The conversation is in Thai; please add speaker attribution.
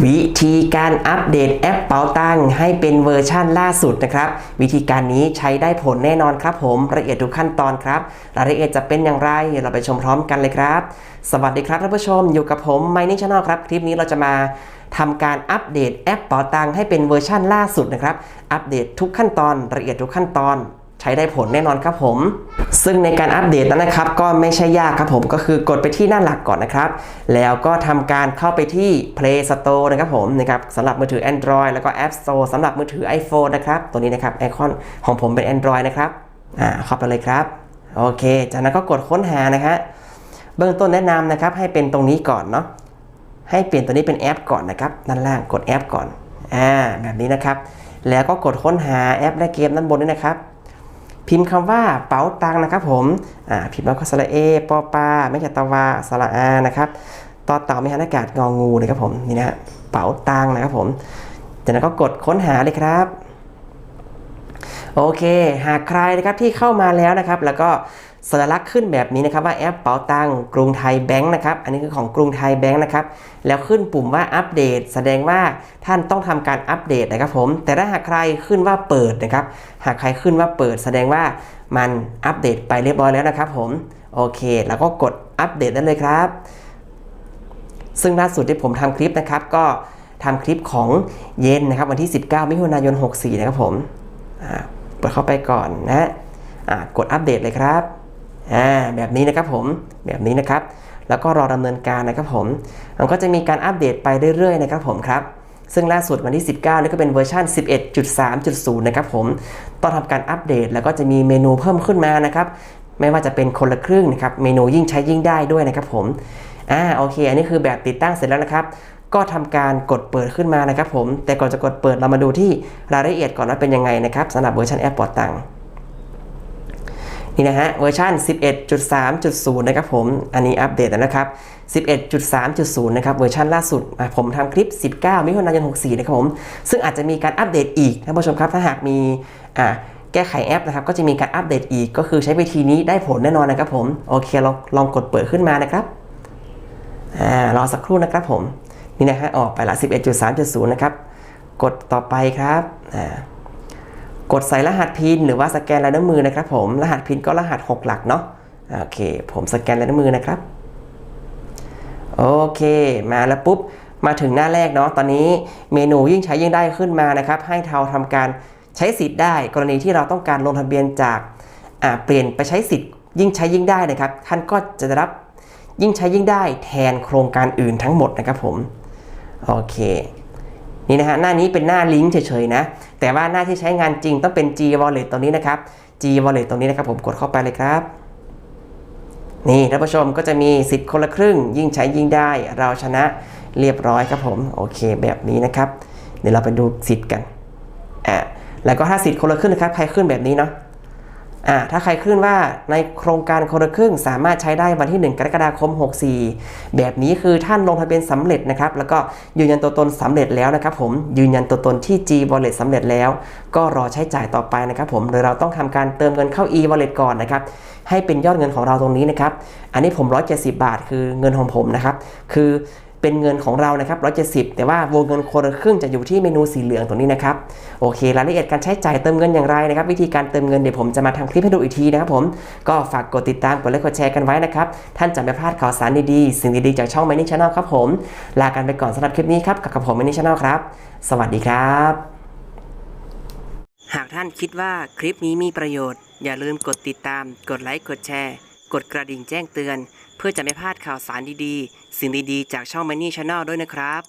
Speaker 1: วิธีการอัปเดตแอปเป๋าตังให้เป็นเวอร์ชั่นล่าสุดนะครับ วิธีการนี้ใช้ได้ผลแน่นอนครับผมละเอียดทุกขั้นตอนครับรายละเอียดจะเป็นอย่างไรเราไปชมพร้อมกันเลยครับ สวัสดีครับท่านผู้ชมอยู่กับผมไมนิ่งชาแนลครับ คลิปนี้เราจะมาทำการอัปเดตแอปเป๋าตังให้เป็นเวอร์ชั่นล่าสุดนะครับ อัปเดตทุกขั้นตอนละเอียดทุกขั้นตอน ใช้ได้ผลแน่นอนครับผม ซึ่งในการอัปเดตนั้นนะครับ ก็ไม่ใช่ยากครับผมก็คือกดไปที่หน้าหลักก่อนนะครับ แล้วก็ทำการเข้าไปที่ Play Store นะครับผมนะครับสำหรับมือถือ Android แล้วก็ App Store สำหรับมือถือ iPhone นะครับ ตัวนี้นะครับไอคอนของผมเป็น Android นะครับอ่าเข้าไปเลยครับโอเค จากนั้นก็กดค้นหานะฮะเบื้องต้นแนะนำนะครับให้เป็นตรงนี้ก่อนเนาะให้เปลี่ยนตัวนี้เป็นแอปก่อนนะครับด้านล่างกดแอปก่อนอ่าแบบนี้นะครับ แล้วก็กดค้นหาแอปและเกมด้านบนด้วยนะครับ พิมพ์คำว่าเป๋าตังนะครับผมอ่าพิมพ์แล้วก็สระเอปอปาไม่ใช่ตะวาสระอานะครับต่อเต่าไม่หันอากาศงองูนะครับผมนี่นะฮะเป๋าตังนะครับผมจากนั้นก็กดค้นหาเลยครับโอเค หากใครนะครับที่เข้ามาแล้วนะครับ แล้วก็ สัญลักษณ์ขึ้นแบบนี้นะครับว่าแอปเป๋าตังกรุงไทยแบงค์นะครับ อันนี้คือของกรุงไทยแบงค์นะครับ แล้วขึ้นปุ่มว่าอัปเดต แสดงว่าท่านต้องทำการอัปเดตนะครับผม แต่ถ้าหากใครขึ้นว่าเปิดนะครับ หากใครขึ้นว่าเปิด แสดงว่ามันอัปเดตไปเรียบร้อยแล้วนะครับผม โอเค แล้วก็กดอัปเดตได้เลยครับ ซึ่งล่าสุดที่ผมทำคลิปนะครับ ก็ทำคลิปของเย็นนะครับวันที่ 19 มิถุนายน 64 นะครับผมเปิดเข้าไปก่อนนะอ่ากดอัปเดตเลยครับ อ่าแบบนี้นะครับผมแบบนี้นะครับ แล้วก็รอดำเนินการนะครับผม มันก็จะมีการอัปเดตไปเรื่อยๆนะครับผมครับซึ่งล่าสุดวันที่ 19นี่ก็เป็นเวอร์ชัน11.3.0 นะครับผม ต้องทำการอัปเดตแล้วก็จะมีเมนูเพิ่มขึ้นมานะครับ ไม่ว่าจะเป็นคนละครึ่งนะครับ เมนูยิ่งใช้ยิ่งได้ด้วยนะครับผม อ่า โอเค อันนี้คือแบบติดตั้งเสร็จแล้วนะครับ ก็ทำการกดเปิดขึ้นมานะครับผม แต่ก่อนจะกดเปิดเรามาดูที่รายละเอียดก่อนว่าเป็นยังไงนะครับสำหรับเวอร์ชันแอปปอร์ตัง นี่นะฮะเวอร์ชัน11.3.0 นะครับผม อันนี้อัปเดตแล้วนะครับ 11.3.0 นะครับ เวอร์ชันล่าสุด ผมทำคลิป 19 มิถุนายน 64 นะครับผม ซึ่งอาจจะมีการอัปเดตอีกท่านผู้ชมครับ ถ้าหากมีแก้ไขแอปนะครับ ก็จะมีการอัปเดตอีก ก็คือใช้วิธีนี้ได้ผลแน่นอนนะครับผม โอเคลองลองกดเปิดขึ้นมานะครับอ่ารอสักครู่นะครับผม นี่นะฮะ ออกไปละ 11.3.0 นะครับ กดต่อไปครับอ่า กดใส่รหัสพินหรือว่าสแกนลายนิ้วมือนะครับผมรหัสพินก็รหัส 6 หลักเนาะโอเค ผมสแกนลายนิ้วมือนะครับโอเค มาแล้วปุ๊บมาถึงหน้าแรกเนาะตอนนี้เมนูยิ่งใช้ยิ่งได้ขึ้นมานะครับ ให้เราทำการใช้สิทธิ์ได้ กรณีที่เราต้องการลงทะเบียนจากาเปลี่ยนไปใช้สิทธิ์ ยิ่งใช้ยิ่งได้นะครับ ท่านก็จะได้รับยิ่งใช้ยิ่งได้แทนโครงการอื่นทั้งหมดนะครับผมโอเค นี่นะฮะหน้านี้เป็นหน้าลิงก์เฉยๆนะ แต่ว่าหน้าที่ใช้งานจริงต้องเป็น G Wallet ตรงนี้นะครับ G Wallet ตรงนี้นะครับผมกดเข้าไปเลยครับ นี่ท่านผู้ชมก็จะมีสิทธิ์คนละครึ่ง ยิ่งใช้ยิ่งได้ เราชนะเรียบร้อยครับผมโอเคแบบนี้นะครับ เดี๋ยวเราไปดูสิทธิ์กันอ่าแล้วก็ถ้าสิทธิ์คนละครึ่งนะครับใครขึ้นแบบนี้เนาะ อ่าถ้าใครขึ้นว่าในโครงการคนละครึ่งสามารถใช้ได้วันที่ 1 กรกฎาคม 64 แบบนี้คือท่านลงทะเบียนสำเร็จนะครับแล้วก็ยืนยันตัวตนสำเร็จแล้วนะครับผมยืนยันตัวตนที่ G Wallet สำเร็จแล้ว ก็รอใช้จ่ายต่อไปนะครับผมโดยเราต้องทำการเติมเงินเข้า E Wallet ก่อนนะครับให้เป็นยอดเงินของเราตรงนี้นะครับอันนี้ผม 170 บาท คือเงินของผมนะครับคือ เป็นเงินของเรานะครับ170 แต่ว่าวงเงินคนละครึ่งจะอยู่ที่เมนูสีเหลืองตรงนี้นะครับ โอเค รายละเอียดการใช้จ่ายเติมเงินอย่างไรนะครับ วิธีการเติมเงินเดี๋ยวผมจะมาทำคลิปให้ดูอีกทีนะครับผม ก็ฝากกดติดตาม กดไลค์ กดแชร์กันไว้นะครับ ท่านจะไม่พลาดข่าวสารดีๆ สิ่งดีๆ จากช่อง Money Channel ครับผม ลากันไปก่อนสำหรับคลิปนี้ครับ กับผม Money Channel ครับ สวัสดีครับ หากท่านคิดว่าคลิปนี้มีประโยชน์ อย่าลืมกดติดตาม กดไลค์ กดแชร์ กดกระดิ่งแจ้งเตือน เพื่อจะไม่พลาดข่าวสารดีๆ สิ่งดีๆ จากช่อง Money Channel ด้วยนะครับ